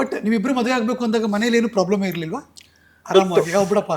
But ನೀವಿಬ್ರು ಮದುವೆ ಆಗ್ಬೇಕು ಅಂದಾಗ ಮನೇಲಿ ಏನು ಪ್ರಾಬ್ಲಮ್ ಇರ್ಲಿಲ್ವಾ? ಆರಾಮಾಗಿ ಯಾವ ಬಿಡಪ್ಪ.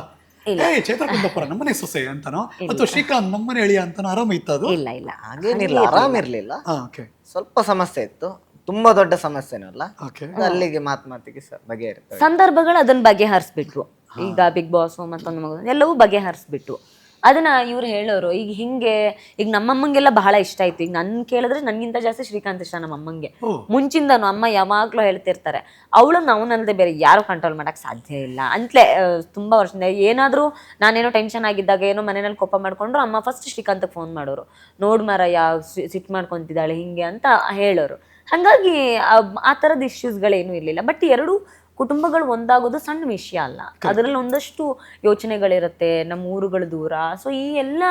ಏ ಚೇತ್ರ ಕುಂದಪ್ಪರ ನಮ್ಮನೆ ಸೊಸೆ ಅಂತನೋ? ಅಥವಾ ಶ್ರೀಕಾಂತ್ ನಮ್ಮನೆ ಅಳಿಯ ಅಂತಾನೋ? ಆರಾಮ ಇತ್ತು ಅದು? ಇಲ್ಲ ಇಲ್ಲ. ಹಾಗೇನಿಲ್ಲ ಆರಾಮ್ ಇರ್ಲಿಲ್ಲ. ಹಾ ಓಕೆ ಸ್ವಲ್ಪ ಸಮಸ್ಯೆ ಇತ್ತು. ತುಂಬಾ ದೊಡ್ಡ ಸಮಸ್ಯೆನೂ ಅಲ್ಲ. ಓಕೆ ಅಲ್ಲಿಗೆ ಮಾತು ಮಾತಿಗೆ ಬಗೆಹರಿತವೆ ಸಂದರ್ಭಗಳು ಅದನ್ನ ಬಗೆಹರಿಸ್ಬಿಟ್ರು. ಈಗ ಬಿಗ್ ಬಾಸ್ ಮತ್ತೊಂದು ಮಗು ಎಲ್ಲವೂ ಬಗೆಹರಿಸ್ಬಿಟ್ಟು ಅದನ್ನ ಇವ್ರು ಹೇಳೋರು ಈಗ ಹಿಂಗೆ ಈಗ ನಮ್ಮಮ್ಮಂಗೆಲ್ಲ ಬಹಳ ಇಷ್ಟ ಆಯ್ತು. ಈಗ ನನ್ ಕೇಳಿದ್ರೆ ನನ್ಗಿಂತ ಜಾಸ್ತಿ ಶ್ರೀಕಾಂತ್ ಇಷ್ಟ ನಮ್ಮ ಅಮ್ಮಂಗೆ. ಮುಂಚಿಂದನು ಅಮ್ಮ ಯಾವಾಗ್ಲೂ ಹೇಳ್ತಿರ್ತಾರೆ ಅವಳು ಅವನಲ್ಲದೆ ಬೇರೆ ಯಾರು ಕಂಟ್ರೋಲ್ ಮಾಡಕ್ ಸಾಧ್ಯ ಇಲ್ಲ. ಅಂತಲೇ ತುಂಬಾ ವರ್ಷದಿಂದ ಏನಾದ್ರೂ ನಾನೇನೋ ಟೆನ್ಷನ್ ಆಗಿದ್ದಾಗ ಏನೋ ಮನೆಯಲ್ಲಿ ಕೋಪ ಮಾಡ್ಕೊಂಡ್ರು ಅಮ್ಮ ಫಸ್ಟ್ ಶ್ರೀಕಾಂತ್ ಫೋನ್ ಮಾಡೋರು. ನೋಡ್ ಮರ ಯಾವ ಸಿಟ್ ಮಾಡ್ಕೊಂತಿದ್ದಾಳೆ ಹಿಂಗೆ ಅಂತ ಹೇಳೋರು. ಹಾಗಾಗಿ ಆ- ಆ ಥರದ ಇಶ್ಯೂಸ್ಗಳೇನು ಇರಲಿಲ್ಲ. ಬಟ್ ಎರಡು ಕುಟುಂಬಗಳು ಒಂದಾಗೋದು ಸಣ್ಣ ವಿಷಯ ಅಲ್ಲ. ಅದರಲ್ಲಿ ಒಂದಷ್ಟು ಯೋಚನೆಗಳಿರುತ್ತೆ ನಮ್ಮ ಊರುಗಳು ದೂರ. ಸೊ ಈ ಎಲ್ಲ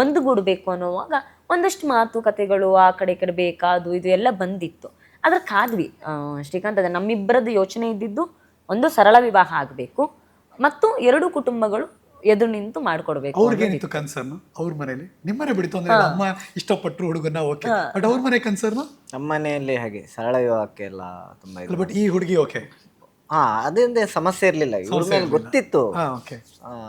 ಒಂದುಗೂಡಬೇಕು ಅನ್ನೋವಾಗ ಒಂದಷ್ಟು ಮಾತುಕತೆಗಳು ಆ ಕಡೆ ಈ ಕಡೆ ಬೇಕಾದು ಇದು ಎಲ್ಲ ಬಂದಿತ್ತು. ಅದ್ರ ಕಾದ್ವಿ. ಶ್ರೀಕಾಂತ್ ಅದ ನಮ್ಮಿಬ್ಬರದ್ದು ಯೋಚನೆ ಇದ್ದಿದ್ದು ಒಂದು ಸರಳ ವಿವಾಹ ಆಗಬೇಕು. ಮತ್ತು ಎರಡು ಕುಟುಂಬಗಳು ಎದುರು ನಿಂತು ಮಾಡ್ಕೊಡ್ಬೇಕು ಅವ್ರಿಗೆ ಏನಿತ್ತು ಕನ್ಸರ್ನ್ ಅವ್ರ ಮನೇಲಿ? ನಿಮ್ಮನೆ ಬಿಡಿತು ಅಂದ್ರೆ ಅಮ್ಮ ಇಷ್ಟಪಟ್ಟರು ಹುಡುಗನ ಓಕೆ ಬಟ್ ಅವ್ರ ಮನೆ ಕನ್ಸರ್ನ್ ನಮ್ಮ ಮನೆಯಲ್ಲಿ ಹಾಗೆ ಸರಳ ವಿವಾಹಕ್ಕೆ ಎಲ್ಲ ತುಂಬಾ ಇಲ್ಲ ಬಟ್ ಈ ಹುಡುಗಿ ಓಕೆ ಹಾ ಅದರಿಂದ ಸಮಸ್ಯೆ ಇರ್ಲಿಲ್ಲ. ಇವ್ರ ಮೇಲೆ ಗೊತ್ತಿತ್ತು. ಓಕೆ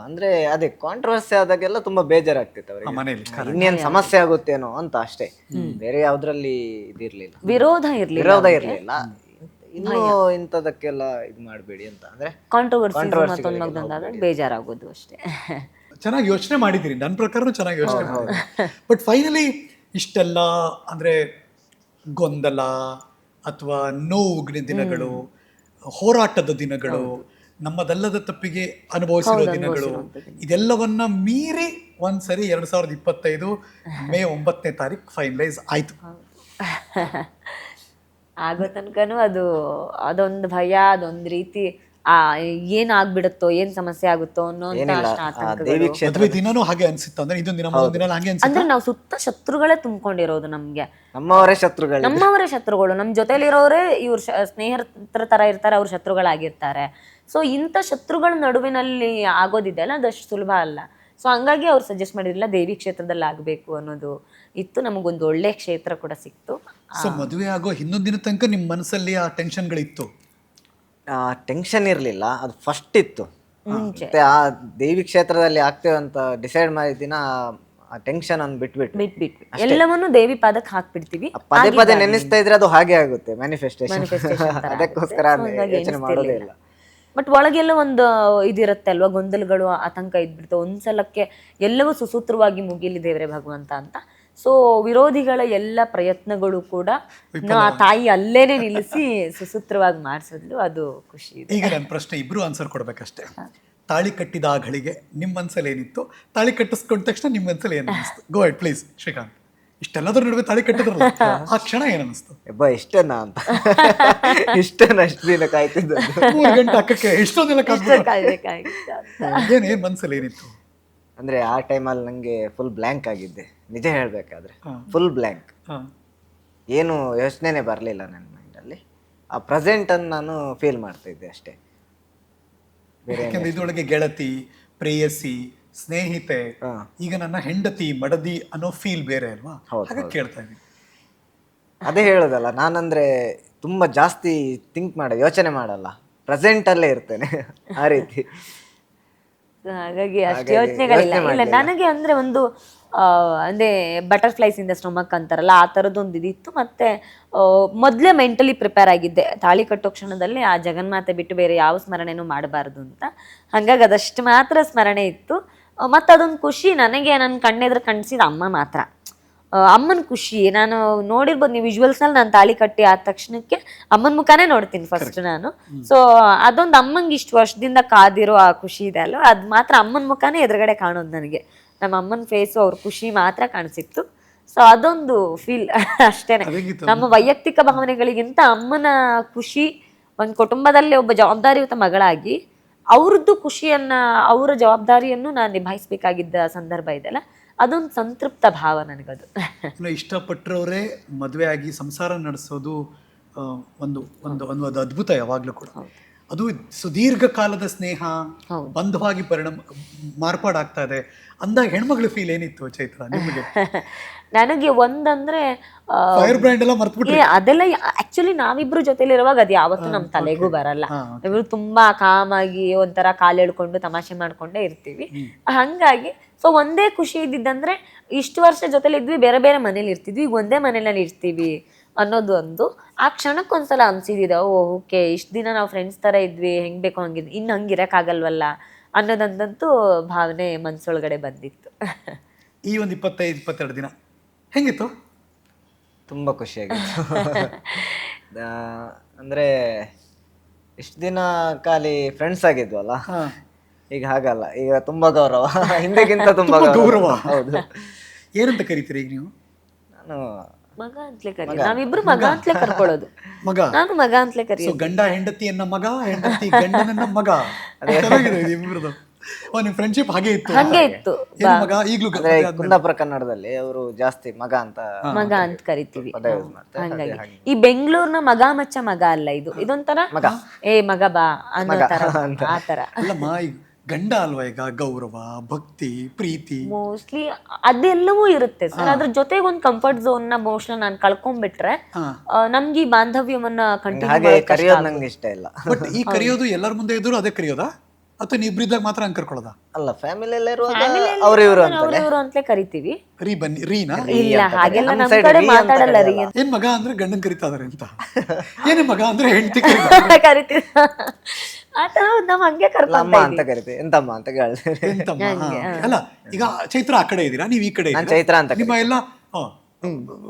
ಅಂದ್ರೆ ಅದೇ ಕಾಂಟ್ರವರ್ಸಿ ಆದಾಗೆಲ್ಲ ತುಂಬಾ ಬೇಜಾರಾಗ್ತಿತ್ತು ಅವರಿಗೆ. ಮನೇಲಿ ಇನ್ನೇನ್ ಸಮಸ್ಯೆ ಆಗುತ್ತೇನೋ ಅಂತ ಅಷ್ಟೇ. ಬೇರೆ ಯಾವ್ದ್ರಲ್ಲಿ ಇದಿರ್ಲಿಲ್ಲ. ವಿರೋಧ ಇರ್ಲಿಲ್ಲ ವಿರೋಧ ಇರ್ಲಿಲ್ಲ. ಇನ್ನು ಇಂಥದಕ್ಕೆಲ್ಲ ಇದು ಮಾಡಬೇಡಿ ಅಂತ ಅಂದ್ರೆ ಕಾಂಟ್ರವರ್ಸಿ ಮತ್ತೊಂದು ಬೇಜಾರಾಗೋದು ಅಷ್ಟೇ. ಚೆನ್ನಾಗಿ ಯೋಚನೆ ಮಾಡಿದ್ದೀರಿ ನನ್ನ ಪ್ರಕಾರನೂ ಚೆನ್ನಾಗಿ ಯೋಚನೆ ಮಾಡಿದ್ರಿ ಬಟ್ ಫೈನಲಿ ಇಷ್ಟೆಲ್ಲ ಅಂದ್ರೆ ಗೊಂದಲ ಅಥವಾ ನೋವುಗಿನ ದಿನಗಳು ಹೋರಾಟದ ದಿನಗಳು ನಮ್ಮದಲ್ಲದ ತಪ್ಪಿಗೆ ಅನುಭವಿಸಿರೋ ದಿನಗಳು ಇದೆಲ್ಲವನ್ನ ಮೀರಿ ಒಂದ್ಸರಿ ಎರಡ್ ಸಾವಿರದ ಇಪ್ಪತ್ತೈದು ಮೇ ಒಂಬತ್ತನೇ ತಾರೀಕು ಫೈನಲೈಸ್ ಆಯ್ತು. ಆಗೋ ತನಕನೂ ಅದು ಅದೊಂದು ಭಯ ಅದೊಂದು ರೀತಿ ಆ ಏನ್ ಆಗ್ಬಿಡುತ್ತೋ ಏನ್ ಸಮಸ್ಯೆ ಆಗುತ್ತೋ ಅನ್ನೋ ದೇವಿ ಕ್ಷೇತ್ರ ಮದುವೆ ದಿನನೂ ಹಾಗೆ ಅನ್ಸಿತ್ತು. ಅಂದ್ರೆ ಇದೊಂದು ದಿನ ಮತ್ತೊಂದು ದಿನ ಹಾಗೆ ಅನ್ಸಿತ್ತು? ಅಂದ್ರೆ ನಾವು ಸುತ್ತ ಶತ್ರುಗಳೇ ತುಂಬಿಕೊಂಡಿರೋದು ನಮ್ಗೆ. ನಮ್ಮವರೇ ಶತ್ರುಗಳು. ನಮ್ಮವರೇ ಶತ್ರುಗಳು. ನಮ್ಮ ಜೊತೆಲಿರೋರೇ ಇವ್ರ ಸ್ನೇಹಿತರ ತರ ಇರ್ತಾರೆ ಅವ್ರ ಶತ್ರುಗಳಾಗಿರ್ತಾರೆ. ಸೊ ಇಂಥ ಶತ್ರುಗಳ ನಡುವಿನಲ್ಲಿ ಆಗೋದಿದೆಯಲ್ಲ ಅದಷ್ಟು ಸುಲಭ ಅಲ್ಲ. ಸೊ ಹಂಗಾಗಿ ಅವ್ರು ಸಜೆಸ್ಟ್ ಮಾಡಿರಲಿಲ್ಲ ದೇವಿ ಕ್ಷೇತ್ರದಲ್ಲಿ ಆಗಬೇಕು ಅನ್ನೋದು. ಇತ್ತು ನಮಗೊಂದು ಒಳ್ಳೆ ಕ್ಷೇತ್ರ ಕೂಡ ಸಿಕ್ತು. ಸೊ ಮದುವೆ ಆಗೋ ಹಿಂದೊಂದು ದಿನ ತನಕ ನಿಮ್ಮ ಮನಸ್ಸಲ್ಲಿ ಆ ಟೆನ್ಷನ್ಗಳಿತ್ತು ಟೆನ್ಷನ್ ಇರಲಿಲ್ಲ ಅದು ಫಸ್ಟ್ ಇತ್ತು. ಮುಂಚೆ. ಮತ್ತೆ ಆ ದೇವಿ ಕ್ಷೇತ್ರದಲ್ಲಿ ಆಗ್ತೇವೆ ಅಂತ ಡಿಸೈಡ್ ಮಾಡಿದ ದಿನ ಆ ಟೆನ್ಷನ್ ಅನ್ನು ಬಿಟ್ಬಿಟ್ಟು ಬಿಟ್ಬಿಟ್ವಿ. ಎಲ್ಲವನ್ನೂ ದೇವಿ ಪಾದಕ್ಕೆ ಹಾಕ್ಬಿಡ್ತೀವಿ. ಪದೇ ಪದೇ ನೆನೆಸ್ತಾ ಇದ್ರೆ ಅದು ಹಾಗೆ ಆಗುತ್ತೆ ಮ್ಯಾನಿಫೆಸ್ಟೇಷನ್ ಅದಕ್ಕೋಸ್ಕರ ಯೋಚನೆ ಮಾಡೋದೇ ಇಲ್ಲ. ಬಟ್ ಒಳಗೆಲ್ಲ ಒಂದು ಇದಿರುತ್ತೆ ಅಲ್ವಾ ಗೊಂದಲಗಳು ಆತಂಕ ಇದ್ಬಿಡ್ತು. ಒಂದ್ಸಲಕ್ಕೆ ಎಲ್ಲವೂ ಸುಸೂತ್ರವಾಗಿ ಮುಗಿಲಿ ದೇವರೇ ಭಗವಂತ ಅಂತ. ಸೊ ವಿರೋಧಿಗಳ ಎಲ್ಲ ಪ್ರಯತ್ನಗಳು ಕೂಡ ಆ ತಾಯಿ ಅಲ್ಲೇನೆ ನಿಲ್ಲಿಸಿ ಸುಸೂತ್ರವಾಗಿ ಮಾಡಿಸಿದ್ಲು ಅದು ಖುಷಿ ಇದೆ. ಈಗ ನನ್ನ ಪ್ರಶ್ನೆ ಇಬ್ರು ಆನ್ಸರ್ ಕೊಡ್ಬೇಕಷ್ಟೇ. ತಾಳಿ ಕಟ್ಟಿದ ಆ ಘಳಿಗೆ ನಿಮ್ಮ ಮನಸ್ಸಲ್ಲಿ ಏನಿತ್ತು? ತಾಳಿ ಕಟ್ಟಿಸ್ಕೊಂಡ ತಕ್ಷಣ ನಿಮ್ಮ ಮನಸ್ಸಲ್ಲಿ ಏನು ಅನಿಸ್ತು? ಗೋ ಎಟ್ ಪ್ಲೀಸ್ ಶ್ರೀಕಾಂತ್. ಇಷ್ಟೆಲ್ಲದ್ರ ನಡುವೆ ತಾಳಿ ಕಟ್ಟಿದ್ರಲ್ಲ ಆ ಕ್ಷಣ ಏನು ಅನಿಸ್ತು ಎಬ್ಬ ಇಷ್ಟೇನಾ ಅಂತ. ಇಷ್ಟನ ಅಷ್ಟು ದಿನ ಕಾಯ್ತಿದ್ದು ಮೂರು ಗಂಟೆ ಅಕ್ಕಕ್ಕೆ ಇಷ್ಟೊಂದೆಲ್ಲ ಕಾಯ್ಬೇಕು ಕಾಯ್ಬೇಕಾಗಿತ್ತು. ಏನ್ ಏನ್ ಮನ್ಸಲ್ಲಿ ಏನಿತ್ತು? ಅಂದ್ರೆ ಆ ಟೈಮಲ್ಲಿ ನಂಗೆ ಫುಲ್ ಬ್ಲ್ಯಾಂಕ್ ಆಗಿದ್ದೆ. ನಿಜ ಹೇಳ್ಬೇಕಾದ್ರೆ ಫುಲ್ ಬ್ಲ್ಯಾಂಕ್. ಏನು ಯೋಚನೆನೇ ಬರಲಿಲ್ಲ ನನ್ನ ಮೈಂಡಲ್ಲಿ ಆ ಪ್ರೆಸೆಂಟ್ ಅನ್ನು ನಾನು ಫೀಲ್ ಮಾಡ್ತಿದ್ದೆ ಅಷ್ಟೇ. ಬೇರೆ ಯಾಕಂದ್ರೆ ಇದ್ರೊಳಗೆ ಗೆಳತಿ ಪ್ರೇಯಸಿ ಸ್ನೇಹಿತೆ. ಈಗ ನನ್ನ ಹೆಂಡತಿ ಮಡದಿ ಅನ್ನೋ ಫೀಲ್ ಬೇರೆ ಅಲ್ವಾ? ಹೌದು, ಹಾಗೆ ಕೇಳ್ತಾ ಇದ್ದೀನಿ. ಅದೇ ಹೇಳೋದಲ್ಲ ನಾನಂದ್ರೆ ತುಂಬಾ ಜಾಸ್ತಿ ಥಿಂಕ್ ಮಾಡ ಯೋಚನೆ ಮಾಡಲ್ಲ. ಪ್ರೆಸೆಂಟಲ್ಲೇ ಇರ್ತೇನೆ. ಆ ರೀತಿ. ಹಾಗಾಗಿ ಅಷ್ಟು ಯೋಚನೆಗಳಿಲ್ಲ. ಇಲ್ಲ ನನಗೆ ಅಂದ್ರೆ ಒಂದು ಅಹ್ ಅಂದ್ರೆ ಬಟರ್ಫ್ಲೈಸ್ ಇಂದ ಸ್ಟೊಮಕ್ ಅಂತಾರಲ್ಲ ಆ ಥರದ್ದು ಒಂದು ಇದಿತ್ತು. ಮತ್ತೆ ಮೊದಲೇ ಮೊದ್ಲೇ ಮೆಂಟಲಿ ಪ್ರಿಪೇರ್ ಆಗಿದ್ದೆ. ತಾಳಿ ಕಟ್ಟೋ ಕ್ಷಣದಲ್ಲಿ ಆ ಜಗನ್ಮಾತೆ ಬಿಟ್ಟು ಬೇರೆ ಯಾವ ಸ್ಮರಣೆನೂ ಮಾಡಬಾರ್ದು ಅಂತ. ಹಾಗಾಗಿ ಅದಷ್ಟು ಮಾತ್ರ ಸ್ಮರಣೆ ಇತ್ತು. ಮತ್ತೆ ಅದೊಂದು ಖುಷಿ ನನಗೆ ನನ್ನ ಕಣ್ಣೆದ್ರೆ ಕಣ್ಸಿದ ಅಮ್ಮ ಮಾತ್ರ. ಅಮ್ಮನ ಖುಷಿ. ನಾನು ನೋಡಿರ್ಬೋದು ನೀವು ವಿಜುವಲ್ಸ್ನಲ್ಲಿ ನಾನು ತಾಳಿ ಕಟ್ಟಿ ಆದ ತಕ್ಷಣಕ್ಕೆ ಅಮ್ಮನ ಮುಖಾನೇ ನೋಡ್ತೀನಿ ಫಸ್ಟ್ ನಾನು. ಸೊ ಅದೊಂದು ಅಮ್ಮಂಗೆ ಇಷ್ಟು ವರ್ಷದಿಂದ ಕಾದಿರೋ ಆ ಖುಷಿ ಇದೆ ಅಲ್ವ? ಅದು ಮಾತ್ರ ಅಮ್ಮನ ಮುಖಾನೇ ಎದುರುಗಡೆ ಕಾಣೋದು ನನಗೆ. ನಮ್ಮ ಅಮ್ಮನ ಫೇಸು ಅವ್ರ ಖುಷಿ ಮಾತ್ರ ಕಾಣಿಸಿತ್ತು. ಸೊ ಅದೊಂದು ಫೀಲ್ ಅಷ್ಟೇನೆ ನಮ್ಮ ವೈಯಕ್ತಿಕ ಭಾವನೆಗಳಿಗಿಂತ ಅಮ್ಮನ ಖುಷಿ ಒಂದು ಕುಟುಂಬದಲ್ಲಿ ಒಬ್ಬ ಜವಾಬ್ದಾರಿಯುತ ಮಗಳಾಗಿ ಅವ್ರದ್ದು ಖುಷಿಯನ್ನ ಅವರ ಜವಾಬ್ದಾರಿಯನ್ನು ನಾನು ನಿಭಾಯಿಸಬೇಕಾಗಿದ್ದ ಸಂದರ್ಭ ಇದೆಯಲ್ಲ ಅದೊಂದು ಸಂತೃಪ್ತ ಭಾವ ನನಗದು. ಇಷ್ಟಪಟ್ಟರವರೇ ಮದುವೆ ಆಗಿ ಸಂಸಾರ ನಡೆಸೋದು ಒಂದು ಒಂದು ಒಂದು ಒಂದು ಅದ್ಭುತ ಯಾವಾಗಲೂ ಕೂಡ. ಅದು ಸುದೀರ್ಘ ಕಾಲದ ಸ್ನೇಹ ಬಂಧವಾಗಿ ಪರಿಣಾಮ ಮಾರ್ಪಾಡಾಗ್ತಾ ಇದೆ. ಅಂದಾಗ ಹೆಣ್ಮಗಳ ಫೀಲ್ ಏನಿತ್ತು ಚೈತ್ರ ನಿಮಗೆ? ನನಗೆ ಒಂದಂದ್ರೆ ಫೈರ್ ಬ್ರ್ಯಾಂಡ್ ಎಲ್ಲ ಮರ್ತ್ಬಿಟ್ಟು ಅದೆಲ್ಲ ಆಕ್ಚುಲಿ ನಾವಿಬ್ರು ಜೊತೆಲಿರುವಾಗ ಅದು ಯಾವತ್ತೂ ನಮ್ ತಲೆಗೂ ಬರಲ್ಲ. ಇಬ್ರು ತುಂಬಾ ಕಾಮಾಗಿ ಒಂಥರ ಕಾಲ್ ಎಳ್ಕೊಂಡು ತಮಾಷೆ ಮಾಡ್ಕೊಂಡೇ ಇರ್ತೀವಿ. ಹಂಗಾಗಿ ಸೊ ಒಂದೇ ಖುಷಿ ಇದ್ದಿದ್ದಂದ್ರೆ ಇಷ್ಟು ವರ್ಷ ಜೊತೆಲಿ ಇದ್ವಿ ಬೇರೆ ಬೇರೆ ಮನೇಲಿ ಇರ್ತಿದ್ವಿ ಈಗ ಒಂದೇ ಮನೇಲಿ ಇರ್ತೀವಿ. ಅನ್ನೋದು ಒಂದು ಆ ಕ್ಷಣಕ್ಕೊಂದ್ಸಲ ಅನ್ಸಿದಿದೆ ಓ ಓಕೆ ಇಷ್ಟು ದಿನ ನಾವು ಫ್ರೆಂಡ್ಸ್ ಥರ ಇದ್ವಿ ಹೆಂಗ್ ಬೇಕೋ ಹಂಗಿದ್ ಇನ್ನು ಹಂಗಿರಕ್ಕಾಗಲ್ವಲ್ಲ ಅನ್ನೋದಂತಂತೂ ಭಾವನೆ ಮನ್ಸೊಳಗಡೆ ಬಂದಿತ್ತು. ಈ ಒಂದು ಇಪ್ಪತ್ತೈದು ಇಪ್ಪತ್ತೆರಡು ದಿನ ಹೆಂಗಿತ್ತು? ತುಂಬ ಖುಷಿಯಾಗಿತ್ತು ಅಂದರೆ ಇಷ್ಟು ದಿನ ಖಾಲಿ ಫ್ರೆಂಡ್ಸ್ ಆಗಿದ್ವಲ್ಲ. ಈಗ ಹಾಗಲ್ಲ ಈಗ ತುಂಬ ಗೌರವ ಹಿಂದೆಗಿಂತ ತುಂಬಾ ತುಂಬಾ ಗೌರವ. ಹೌದು. ಏನಂತ ಕರಿತೀರಿ ಈಗ ನೀವು? ನಾನು ಮಗ ಅಂತಲೇ ಕರಿ ನಾವಿಬ್ರು ಮಗ ಅಂತಲೇ ಕರ್ಕೊಳ್ಳೋದು. ಮಗ. ನಾನು ಮಗ ಅಂತಲೇ ಕರಿ ಸೊ ಗಂಡ ಹೆಂಡತಿಯನ್ನ ಮಗ ಹೆಂಡತಿ ಗಂಡನನ್ನ ಮಗ. ಇಬ್ರದ್ದು ಓ ನಿಮ್ ಫ್ರೆಂಡ್ಶಿಪ್ ಹಾಗೆ ಇತ್ತು ಹಂಗೆ. ಇತ್ತು. ಮಗ? ಈಗಲೂ ಕುಂದಾಪುರ ಕನ್ನಡದಲ್ಲಿ ಅವರು ಜಾಸ್ತಿ ಮಗ ಅಂತ ಮಗ ಅಂತ ಕರಿತೀವಿ. ಹಂಗಾಗಿ. ಈ ಬೆಂಗಳೂರಿನ ಮಗ ಮಚ್ಚ ಮಗ ಅಲ್ಲ ಇದು. ಇದೊಂಥರ? ಏ ಮಗ ಬಾ ಅನ್ನೋ ತರ. ಆ ತರ. ಅಲ್ಲಮ್ಮ ಈಗ ಗಂಡ ಅಲ್ವಾ ಈಗ ಗೌರವ ಭಕ್ತಿ ಪ್ರೀತಿ. ಮೋಸ್ಟ್ಲಿ ಅದೆಲ್ಲವೂ ಇರುತ್ತೆ ಸರ್. ಅದ್ರ ಜೊತೆಗೆ ಒಂದು ಕಂಫರ್ಟ್ ಝೋನ್ನ ಮೋಸ್ಟ್ಲಿ ನಾನು ಕಳ್ಕೊಂಡ್ಬಿಟ್ರೆ ಹಾ. ಆ, ನಮ್ಗೆ ಈ ಬಾಂಧವ್ಯವನ್ನ ಕಂಟಿನ್ಯೂ ಹಾಗೆ ಕರೆಯೋದು ನಂಗೆ ಇಷ್ಟ ಇಲ್ಲ. ಬಟ್ ಈ ಕರೆಯೋದು ಎಲ್ಲರ ಮುಂದೆ ಇದ್ರು ಅದೇ ಕರೆಯೋದಾ? ಅಥವಾ ನೀವು ಇಬ್ರಿದ್ದಾಗ ಮಾತ್ರ ಹಂಗೆ ಕರ್ಕೊಳ್ಳೋದಾ? ಅಲ್ಲ ಫ್ಯಾಮಿಲಿ ಇರುವಾಗ ಅವ್ರು ಇವರು ಅಂತ ಅವ್ರು ಇವ್ರು ಅಂತಲೇ ಕರಿತೀವಿ. ರೀ ಬನ್ನಿ ರೀನಾ? ಇಲ್ಲ ಹಾಗೆಲ್ಲ ನಮ್ ನಮ್ side ಕಡೆ ರೀ ಅಂತ ಮಾತಾಡಲ್ಲ ರೀ. ಏನ್ ಮಗ ಅಂದ್ರೆ ಗಂಡನ್ ಕರಿತಾ ಇದಾರೆ ಅಂತ. ಏನೇ ಮಗ ಅಂದ್ರೆ ಹೆಂಡತಿ ಕರೀತಾರೆ? ಕರಿತೀವಿ ಆತರ ನಾವ್ ಹಂಗೆ ಅಂತ ಕರಿತೀವಿ. ಎಂತಮ್ಮ ಅಂತ ಕೇಳ್ತೀವಿ ಎಂತಮ್ಮ? ಹಾ. ಅಲ್ಲ ಈಗ ಚೈತ್ರ ಆ ಕಡೆ ಇದೀರಾ? ನೀವು ಈ ಕಡೆ ನಾನ್ ಇದ್ದೀರಾ? ಚೈತ್ರ ಅಂತ ನಿಮ್ಮ ಎಲ್ಲ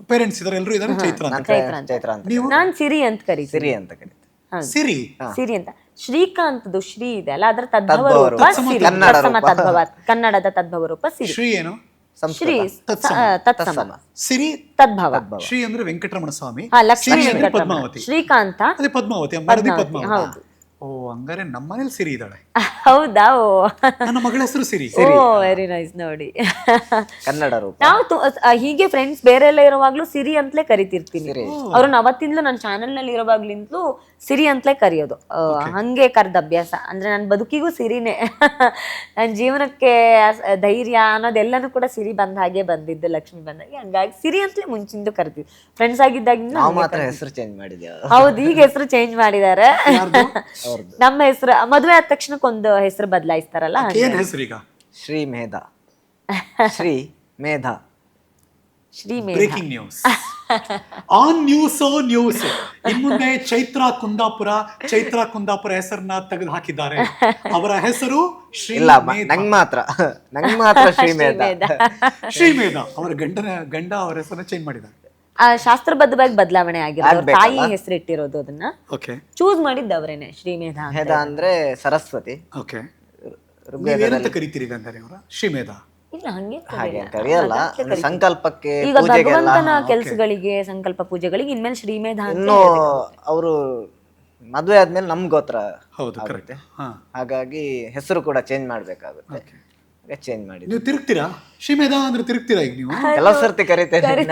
ಪೇರೆಂಟ್ಸ್ ಇದಾರೆ ಎಲ್ಲರೂ ಇದಾರೆ ಚೈತ್ರ ಅಂತ ಚೈತ್ರ ಅಂತ ಚೈತ್ರ ಅಂತ ನೀವು? ನಾನ್ ಸಿರಿ ಅಂತ ಕರಿ ಸಿರಿ ಅಂತ ಕರಿ ಸಿರಿ? ಸಿರಿ ಅಂತ. ಶ್ರೀಕಾಂತದು ಶ್ರೀ ಇದೆ ಅಲ್ಲ ಅದರ ತದ್ಭವ ತದ್ಭವ ರೂಪ ರೂಪ. ಸಿರಿ. ಕನ್ನಡ ತತ್ಸಮ ರೂಪ. ತದ್ಭವ ಕನ್ನಡದ ತದ್ಭವ ರೂಪ ಸಿರಿ. ಶ್ರೀ ಏನು? ಶ್ರೀ ತತ್ಸಮ. ಸ- ತತ್ಸಮ. ಸಿರಿ? ತದ್ಭವ. ಶ್ರೀ ಅಂದ್ರೆ ವೆಂಕಟರಮಣ ಸ್ವಾಮಿ. ಹಾ ಲಕ್ಷ್ಮೀ ಸಿರಿ ಅಂದ್ರೆ ವೆಂಕಟರಮಣ. ಪದ್ಮಾವತಿ. ಶ್ರೀಕಾಂತ ಅದೇ ಪದ್ಮಾವತಿ ಮರದಿ ಪದ್ಮಾವತಿ, ಪದ್ಮಾವತಿ. ಹೌದು. ಓ ಹಂಗಾರೆ ನಮ್ಮನೇಲಿ ಸಿರಿ ಇದ್ದಾಳೆ. ಹೌದಾ? ಓ. ನನ್ನ ಮಗಳ ಹೆಸರು ಸಿರಿ ಓ ವೆರಿ ನೈಸ್ ನೋಡಿ. ಕನ್ನಡ ರೂಪ. ನಾವು ತು- ಅ, ಹೀಗೆ ಫ್ರೆಂಡ್ಸ್ ಬೇರೆ ಎಲ್ಲ ಇರುವಾಗ್ಲೂ ಸಿರಿ ಅಂತಲೇ ಕರಿತಿರ್ತೀನಿ. ಅವ್ರನ್ನ ಅವತ್ತಿಂದಲೂ ನನ್ನ ಚಾನೆಲ್ನಲ್ಲಿ ಇರುವಾಗ್ಲಿಂದಲೂ ಸಿರಿ ಅಂತಲೇ ಕರೆಯೋದು. ಹಂಗೆ ಕರೆದ ಅಭ್ಯಾಸ. ಅಂದ್ರೆ ನನ್ನ ಬದುಕಿಗೂ ಸಿರಿನೇ. ನನ್ನ ಜೀವನಕ್ಕೆ ಅಸ್- ಧೈರ್ಯ ಅನ್ನೋದೆಲ್ಲನೂ ಕೂಡ ಸಿರಿ ಬಂದ ಹಾಗೆ ಬಂದಿದ್ದು ಲಕ್ಷ್ಮಿ ಬಂದಾಗೆ. ಹಂಗಾಗಿ ಸಿರಿ ಅಂತಲೇ ಮುಂಚಿಂದು ಕರಿತೀವಿ ಫ್ರೆಂಡ್ಸ್ ಆಗಿದ್ದಾಗಿಂದ ನಾವು ಮಾತ್ರ ಹೆಸರು ಚೇಂಜ್ ಮಾಡಿದ್ದೇವೆ ಹೌದು ಈಗ ಹೆಸರು ಚೇಂಜ್ ಮಾಡಿದ್ದಾರೆ. ನಮ್ಮ ಹೆಸರು ಮದುವೆ ಆದ ತಕ್ಷಣಕ್ಕೊಂದು ಹೆಸರು ಬದಲಾಯಿಸ್ತಾರಲ್ಲ ಏನ್ ಹೆಸರು ಈಗ? Shri Medha. Shri Medha. Shri May breaking news on news news ಇನ್ಮುಂದೆ ಚೈತ್ರ ಕುಂದಾಪುರ ಚೈತ್ರ ಕುಂದಾಪುರ ಹೆಸರನ್ನ ತೆಗೆದು ಹಾಕಿದ್ದಾರೆ ಅವರ ಹೆಸರು ಶ್ರೀ ಇಲ್ಲ ಮ- ಮೇಧ. ನಂಗ್ ಮಾತ್ರ. ನಂಗ್ ಮಾತ್ರ ಶ್ರೀ ಮೇಧ. ಶ್ರೀಮೇಧ ಅವರ ಗಂಡನ ಗಂಡ ಅವರ ಹೆಸರನ್ನ ಚೇಂಜ್ ಮಾಡಿದ್ದಾರೆ. ಶಾಸ್ತ್ರಬದ್ಧವಾಗಿ ಬದಲಾವಣೆ ಆಗಿರೋದು ತಾಯಿ ಹೆಸರು ಇಟ್ಟಿರೋದು ಅದನ್ನ. ಓಕೆ ಚೂಸ್ ಮಾಡಿದ್ದ ಅವರೇನೆ ಶ್ರೀಮೇಧ ಮೇಧಾ ಮೇಧ ಅಂದ್ರೆ ಸರಸ್ವತಿ. ಓಕೆ ನೀವೇನಂತ ಕರಿತೀರಿ ಗಂಧರಿ ಅವರ ಶ್ರೀಮೇಧ? ಇಲ್ಲ ಹಂಗೆ ಹಾಗೆ ಕರೆಯಲ್ಲ ಅಂದ್ರೆ ಸಂಕಲ್ಪಕ್ಕೆ ಈಗ ಪೂಜೆಗೆಲ್ಲ. ಭಗವಂತನ ಕೆಲಸಗಳಿಗೆ ಸಂಕಲ್ಪ ಪೂಜೆಗಳಿಗೆ ಇನ್ಮೇಲೆ ಶ್ರೀಮೇಧ ಅಂತ ಇನ್ನು ಅವರು ಮದುವೆ ಆದ್ಮೇಲೆ ನಮ್ ಗೋತ್ರ ಹೌದು ಕರೆಕ್ಟ್ ಹಾ. ಹಾಗಾಗಿ ಹೆಸರು ಕೂಡ ಚೇಂಜ್ ಮಾಡ್ಬೇಕಾಗುತ್ತೆ. ಚೇಂಜ್ ಮಾಡಿದ್ವಿ ನೀವು ತಿರುಗ್ತೀರಾ? ಶ್ರೀಮೇಧ ಅಂದ್ರೆ ತಿರುಗ್ತೀರಾ ಈಗ ನೀವು? ಕೆಲವು ಸರ್ತಿ ಕರಿತೇನೆ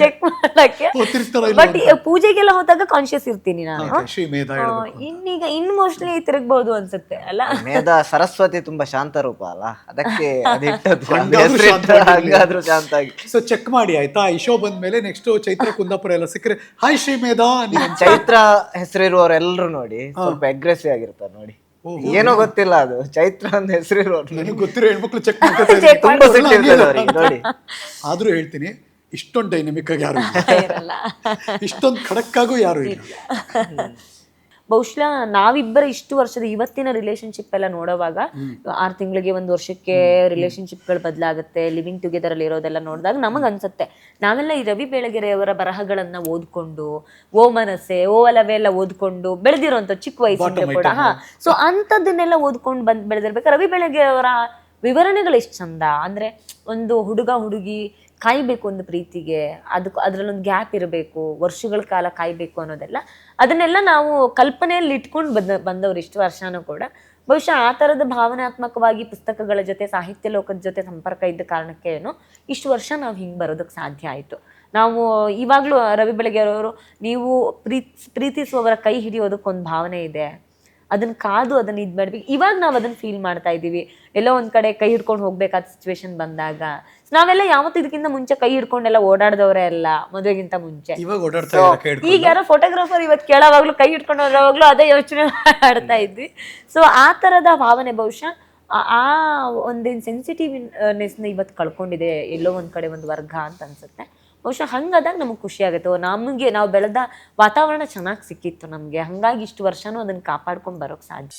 ಚೆಕ್ ಮಾಡಕ್ಕೆ. ಓ ತಿರುಗ್ತಾರ ಇಲ್ಲ ಬಟ್ ಪೂಜೆಗೆಲ್ಲ ಹೋದಾಗ ಕಾನ್ಶಿಯಸ್ ಇರ್ತೀನಿ ನಾನು. Okay, ಶ್ರೀಮೇಧ ಆ, ಹೇಳ್ಬೇಕು ಇನ್ನೀಗ ಇನ್ ಮೋಸ್ಟ್ಲಿ ತಿರುಗ್ಬಹುದು ಅನ್ಸುತ್ತೆ ಅಲ್ಲ? ಮೇಧ ಸರಸ್ವತಿ ತುಂಬಾ ಶಾಂತ ರೂಪ ಅಲ್ಲ? ಅದಕ್ಕೆ ಅದಿಟ್ಟದ್ದು ಅದು ಹಂಗಾದ್ರೂ ಶಾಂತ ಆಗಿ ಸೊ ಚೆಕ್ ಮಾಡಿ ಆಯ್ತಾ? ಈ ಶೋ ಬಂದ್ಮೇಲೆ ನೆಕ್ಸ್ಟ್ ಚೈತ್ರ ಕುಂದಾಪುರ ಎಲ್ಲ ಸಿಕ್ಕರೆ ಹಾಯ್ ಶ್ರೀಮೇಧ ನೀವು ಚೈತ್ರ ಹೆಸರಿರುವವರೆಲ್ಲರೂ ನೋಡಿ ಸ್ವಲ್ಪ ಅಗ್ರೆಸಿವ್ ಆಗಿರ್ತಾರೆ ನೋಡಿ. ಏನೋ ಗೊತ್ತಿಲ್ಲ ಅದು. ಚೈತ್ರ ಅಂತ ಹೆಸರಿರುವವ್ರು ನನಗೆ ಗೊತ್ತಿರೋ ಹೆಣ್ಮಕ್ಳು ಚೆಕ್ ತುಂಬಾ ಸಿಟ್ಟಿರ್ತದೆ ಅವ್ರಿಗೆ ನೋಡಿ. ಆದ್ರೂ ಹೇಳ್ತೀನಿ ಇಷ್ಟೊಂದು ಡೈನಮಿಕ್ ಆಗಿ ಯಾರು ಇಲ್ಲ. ಇಷ್ಟೊಂದು ಖಡಕ್ಕಾಗೂ ಆಗು ಯಾರು ಇಲ್ಲ. ಬಹುಶಃ ನಾವಿಬ್ಬರ ಇಷ್ಟು ವರ್ಷದ ಇವತ್ತಿನ ರಿಲೇಶನ್ಶಿಪ್ ಎಲ್ಲ ನೋಡೋವಾಗ ಆರು ತಿಂಗಳಿಗೆ ಒಂದು ವರ್ಷಕ್ಕೆ ರಿಲೇಶನ್ಶಿಪ್ಗಳು ಬದಲಾಗುತ್ತೆ ಲಿವಿಂಗ್ ಟುಗೆದರ್ ಅಲ್ಲಿ ಇರೋದೆಲ್ಲ ನೋಡಿದಾಗ ನಮಗ್ ಅನ್ಸುತ್ತೆ. ನಾವೆಲ್ಲ ಈ ರವಿ ಬೆಳಗೆರೆಯವರ ಬರಹಗಳನ್ನ ಓದ್ಕೊಂಡು ಓ ಮನಸ್ಸೆ ಓ ಅಲವೇ ಎಲ್ಲ ಓದ್ಕೊಂಡು ಬೆಳೆದಿರೋಂಥ ಚಿಕ್ಕ ವಯಸ್ಸಿಂದ ಕೂಡ ಹಾ. ಸೊ ಅಂಥದ್ದನ್ನೆಲ್ಲ ಓದ್ಕೊಂಡು ಬಂದ್ ಬೆಳೆದಿರ್ಬೇಕು ರವಿ ಬೆಳಗೆರೆಯವರ ವಿವರಣೆಗಳು ಎಷ್ಟು ಚಂದ? ಅಂದರೆ ಒಂದು ಹುಡುಗ ಹುಡುಗಿ ಕಾಯಬೇಕು ಒಂದು ಪ್ರೀತಿಗೆ ಅದಕ್ಕೆ ಅದರಲ್ಲೊಂದು ಗ್ಯಾಪ್ ಇರಬೇಕು, ವರ್ಷಗಳ ಕಾಲ ಕಾಯಬೇಕು ಅನ್ನೋದೆಲ್ಲ, ಅದನ್ನೆಲ್ಲ ನಾವು ಕಲ್ಪನೆಯಲ್ಲಿ ಇಟ್ಕೊಂಡು ಬಂದ, ಬಂದವರು ಇಷ್ಟು ವರ್ಷನೂ ಕೂಡ. ಬಹುಶಃ ಆ ಥರದ ಭಾವನಾತ್ಮಕವಾಗಿ ಪುಸ್ತಕಗಳ ಜೊತೆ, ಸಾಹಿತ್ಯ ಲೋಕದ ಜೊತೆ ಸಂಪರ್ಕ ಇದ್ದ ಕಾರಣಕ್ಕೆ ಏನು ಇಷ್ಟು ವರ್ಷ ನಾವು ಹಿಂಗೆ ಬರೋದಕ್ಕೆ ಸಾಧ್ಯ ಆಯಿತು. ನಾವು ಇವಾಗಲೂ ರವಿ ಬೆಳಗೆರೆಯವರು ನೀವು ಪ್ರೀತಿ, ಪ್ರೀತಿಸುವವರ ಕೈ ಹಿಡಿಯೋದಕ್ಕೊಂದು ಭಾವನೆ ಇದೆ. ಅದನ್ನ ಕಾದು ಅದನ್ನ ಇದ್ ಮಾಡ್ಬೇಕು. ಇವಾಗ ನಾವು ಅದನ್ನ ಫೀಲ್ ಮಾಡ್ತಾ ಇದೀವಿ ಎಲ್ಲೋ ಒಂದ್ ಕಡೆ ಕೈ ಹಿಡ್ಕೊಂಡು ಹೋಗ್ಬೇಕಾದ ಸಿಚುವೇಶನ್ ಬಂದಾಗ. ನಾವೆಲ್ಲ ಯಾವತ್ತು ಇದಕ್ಕಿಂತ ಮುಂಚೆ ಕೈ ಹಿಡ್ಕೊಂಡೆಲ್ಲ ಓಡಾಡ್ದವ್ರೆ ಅಲ್ಲ ಮದುವೆಗಿಂತ ಮುಂಚೆ. ಈಗ ಯಾರೋ ಫೋಟೋಗ್ರಾಫರ್ ಇವತ್ತು ಕೇಳೋವಾಗ್ಲೂ ಕೈ ಹಿಡ್ಕೊಂಡು ಹೋಗೋವಾಗ್ಲೂ ಅದೇ ಯೋಚನೆ ಮಾಡ್ತಾ ಇದ್ವಿ. ಸೊ ಆ ತರದ ಭಾವನೆ ಬಹುಶಃ ಆ- ಆ ಒಂದೇನು ಸೆನ್ಸಿಟಿವ್ನೆಸ್ನ ಇವತ್ತು ಕಳ್ಕೊಂಡಿದೆ ಎಲ್ಲೋ ಒಂದ್ ಕಡೆ ಒಂದು ವರ್ಗ ಅಂತ ಅನ್ಸುತ್ತೆ. ಬಹುಶಃ ಹಂಗಾದಾಗ ನಮಗೆ ಖುಷಿ ಆಗುತ್ತೆ. ನಮಗೆ ನಾವು ಬೆಳೆದ ವಾತಾವರಣ ಚೆನ್ನಾಗಿ ಸಿಕ್ಕಿತ್ತು ನಮಗೆ. ಹಂಗಾಗಿ ಇಷ್ಟು ವರ್ಷನೂ ಅದನ್ನು ಕಾಪಾಡ್ಕೊಂಡು ಬರೋಕ್ಕೆ ಸಾಧ್ಯ.